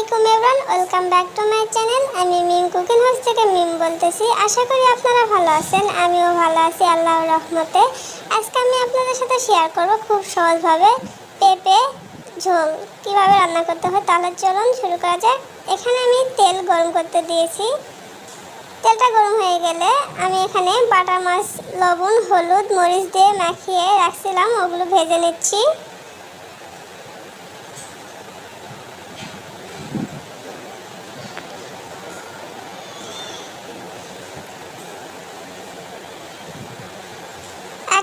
আলাইকুম everyone welcome back to my channel আমি Mim cooking house থেকে মিম বলতেছি। আশা করি আপনারা ভালো আছেন, আমিও ভালো আছি, আল্লাহর রহমতে। আজকে আমি আপনাদের সাথে শেয়ার করব খুব সহজভাবে পেঁপে, ঝোল কীভাবে রান্না করতে হয় তাহলে চলুন শুরু করা যাক। এখানে আমি তেল গরম করতে দিয়েছি। তেলটা গরম হয়ে গেলে আমি এখানে বাটা মাছ, লবণ, হলুদ, মরিচ দিয়ে মাখিয়ে রাখছিলাম, ওগুলো ভেজে নিচ্ছি।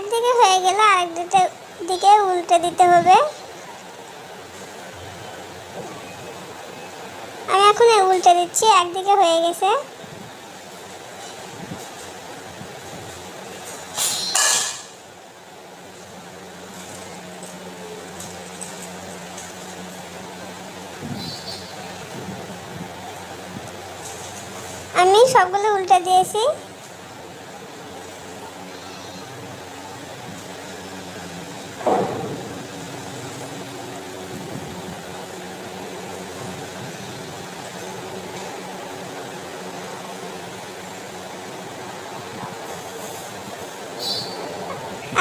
একদিকে হয়ে গেলে আরেক দিকে দিকে উল্টে দিতে হবে। আমি এখন উল্টে দিচ্ছি একদিকে হয়ে গেছে। আমি সবগুলো উল্টে দিয়েছি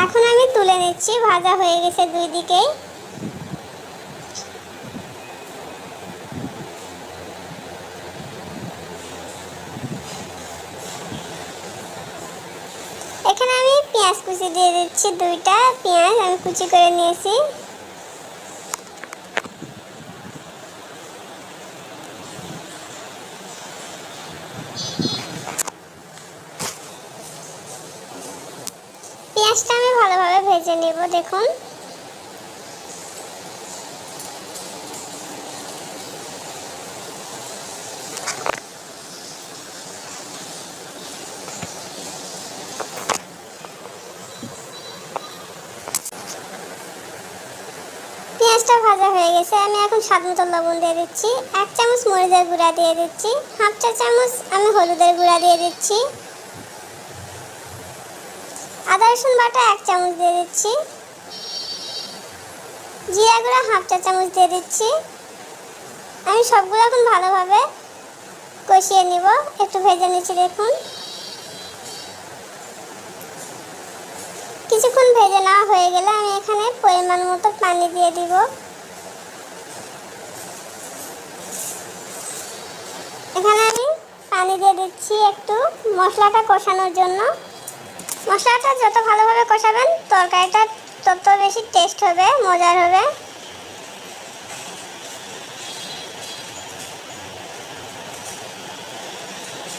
এখন আমি তুলে নিচ্ছি, ভাজা হয়ে গেছে দুই দিকেই এখানে আমি পেঁয়াজ কুচি দিয়ে দিচ্ছি দুইটা, পেঁয়াজ আমি কুচি করে নিয়েছি। পেঁয়াজটা আমি ভালোভাবে ভেজে নেব, দেখুন। পেঁয়াজটা ভাজা হয়ে গেছে, আমি এখন স্বাদ মতো লবণ দিয়ে দিচ্ছি। এক চামচ মরিচের গুঁড়া দিয়ে দিচ্ছি। হাফ চা চামচ আমি হলুদের গুঁড়া দিয়ে দিচ্ছি। আদা, রসুন বাটা এক চামচ দিয়ে দিচ্ছি। জিরা গুঁড়া হাফ চা চামচ দিয়ে দিচ্ছি। আমি সবগুলো এখন ভালোভাবে কষিয়ে নিব। একটু ভেজে নিচ্ছি, দেখুন। কিছুক্ষণ ভেজে নেওয়া হয়ে গেলে আমি এখানে পরিমাণ মতো পানি দিয়ে দিব। এখানে আমি পানি দিয়ে দিচ্ছি একটু মশলাটা কষানোর জন্য। মশলাটা যত ভালোভাবে কষাবেন, তরকারিটা তত বেশি টেস্ট হবে, মজার হবে।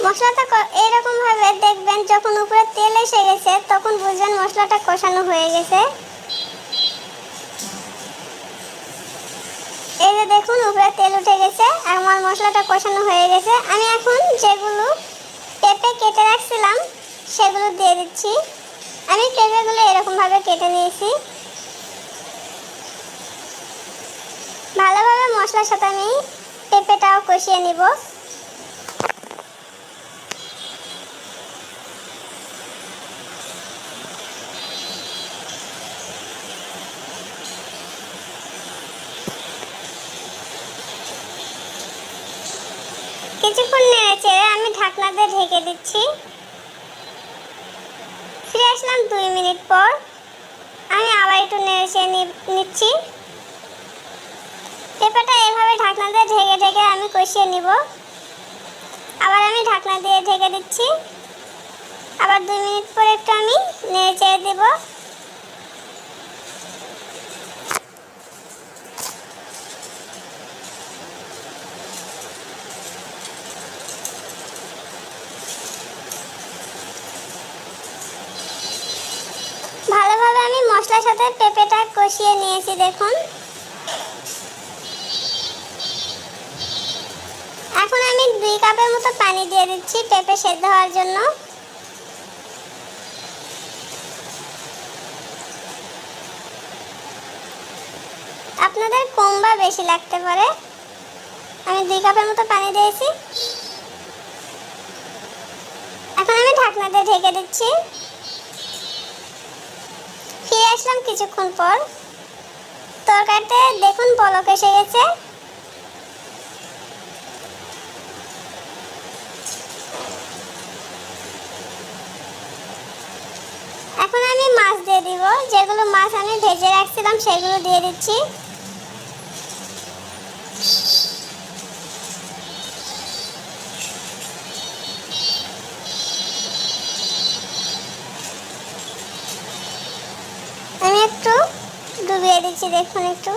মশলাটা এরকমভাবে দেখবেন, যখন উপরে তেল এসে গেছে, তখন বুঝবেন মশলাটা কষানো হয়ে গেছে। এই যে দেখুন, উপরে তেল উঠে গেছে, আর আমার মশলাটা কষানো হয়ে গেছে। আমি এখন যেগুলো পেঁপে কেটে রাখছিলাম সেগুলো দিয়ে দিচ্ছি। আমি পেঁপেগুলো এরকমভাবে কেটে নিয়েছি। ভালোভাবে মশলার সাথে আমি পেঁপেটাও কষিয়ে নিব। কিছুক্ষণ নেড়ে চেড়ে আমি ঢাকনা দিয়ে ঢেকে দিচ্ছি। দুই মিনিট পর আমি আবার একটু নেড়ে নিচ্ছি। পেঁপেটা এভাবে ঢাকনা দিয়ে ঢেকে ঢেকে আমি কষিয়ে নিব। আবার আমি ঢাকনা দিয়ে ঢেকে দিচ্ছি। আবার দুই মিনিট পর একটু আমি নেড়ে চেড়ে দিব ভালোভাবে আমি মশলার সাথে পেঁপেটা কষিয়ে নিয়েছি, দেখুন। এখন আমি দুই কাপের মতো পানি দিয়ে দিচ্ছি পেঁপে সেদ্ধ হওয়ার জন্য। আপনাদের কম বা বেশি লাগতে পারে। আমি দুই কাপের মতো পানি দিয়েছি। এখন আমি ঢাকনা দিয়ে ঢেকে দিচ্ছি। আসলাম কিছুক্ষণ পর। তরকারিতে দেখুন পলক এসে গেছে। এখন আমি মাছ দিয়ে দিব। যেগুলো মাছ আমি ভেজে রাখছিলাম, সেগুলো দিয়ে দিচ্ছি। দিচ্ছি, দেখুন একটু।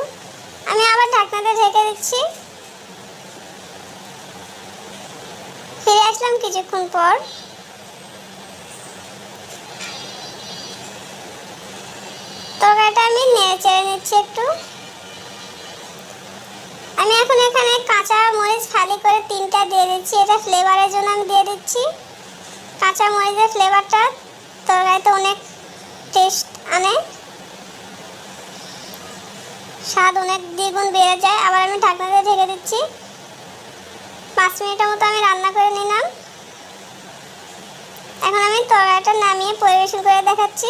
আমি আবার ঢাকনাটা ঢেকে দিচ্ছি। ফিরে আসলাম কিছুক্ষণ পর। তরকারিটা আমি নেড়ে চেড়ে নিচ্ছি একটু। আমি এখন এখানে কাঁচা মরিচ খালি করে তিনটা দিয়ে দিচ্ছি। এটা ফ্লেভারের জন্য আমি দিয়ে দিচ্ছি। কাঁচা মরিচের ফ্লেভারটা তরকারিতে অনেক টেস্ট আনে স্বাদ অনেক দ্বিগুণ বেড়ে যায়, আবার আমি ঢাকনা দিয়ে ঢেকে দিচ্ছি। পাঁচ মিনিটের মতো আমি রান্না করে নিলাম। এখন আমি তরকারিটা নামিয়ে পরিবেশন করে দেখাচ্ছি।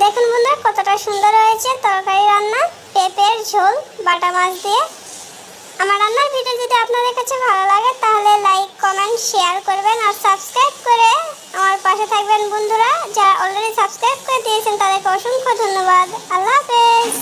দেখুন বন্ধুরা, কতটা সুন্দর হয়েছে তরকারি রান্না। পেঁপের ঝোল, বাটা মাছ দিয়ে। আমার রান্নার ভিডিও যদি আপনাদের কাছে ভালো লাগে, তাহলে লাইক কমেন্ট শেয়ার করবেন আর সাবস্ক্রাইব করে আমার পাশে থাকবেন বন্ধুরা। যারা অলরেডি সাবস্ক্রাইব করে দিয়েছেন তাদেরকে অসংখ্য ধন্যবাদ। আল্লাহ হাফেজ।